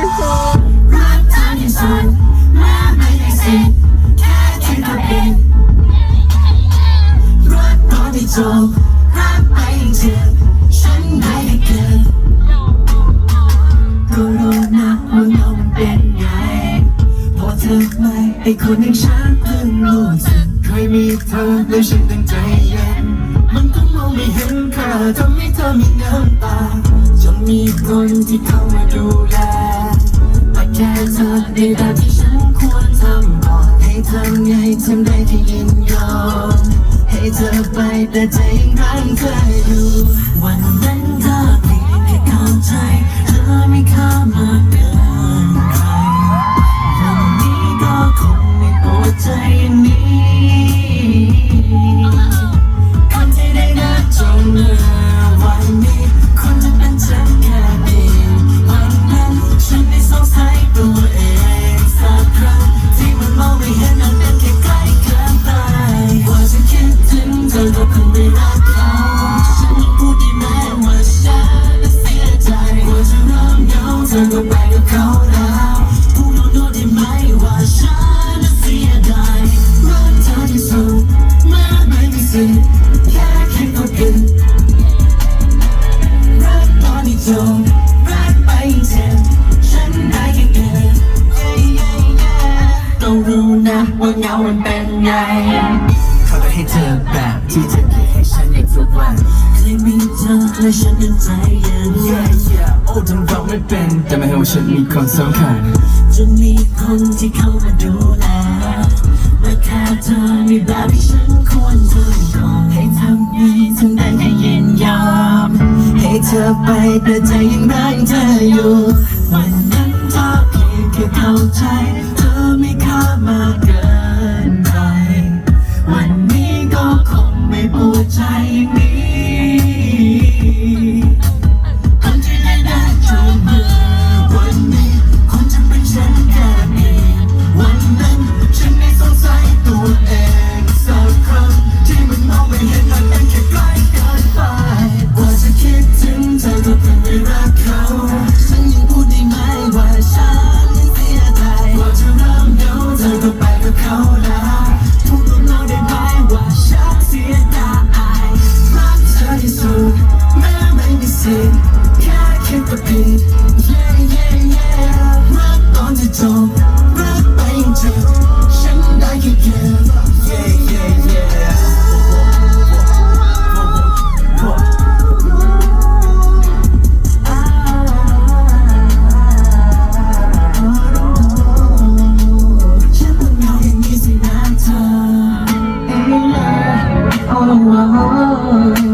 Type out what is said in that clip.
ที่สุดรักเธอที่สุดแม้ไม่ได้สิทธิ์แค่คิดก็ผิดรักตอนที่จบรักไปจริงๆฉันได้แค่เกินก็รู้นะว่าเงามันเป็นไงพอเธอไม่ไอคนอย่างฉันเพิ่งรู้สึกเคยมีเธอและฉันตั้งใจเย็นมันก็มองไม่เห็นค่าทำให้เธอมีน้ำตาจนมีคนที่เข้ามาดูแล แค่เธอในแบบที่ฉันควรทำก่อนให้ทำไงทำได้แค่ยินยอมให้เธอไปแต่ใจยังรักเธออยู่วัน ต้องรู้นะว่าเงามันเป็นไงเขาได้ให้เธอแบบที่เธอคิดให้ฉันในทุกวันเคยมีเธอและฉันยังใจเย็น Yeah yeah โอ้ทำเราไม่เป็น แต่ไม่ให้ว่าฉันมีความสำคัญจนมีคนที่เข้ามาดูแลและแค่เธอมีแบบที่ฉันควรทำก่อให้ทำให้ทำได้ เธอไปแต่ใจยังรักเธออยู่วันนั้นเธอเพียงแค่เข้าใจ เธอไม่เข้ามาก คิดก็ผิด yeah yeah yeah รักตอนที่จบรักไปยังเจ็บฉันได้แค่เก็บ Yeah yeah yeah ฉันต้องเหงาอย่างนี้สินะเธอ Hey, yeah. Oh, oh, oh.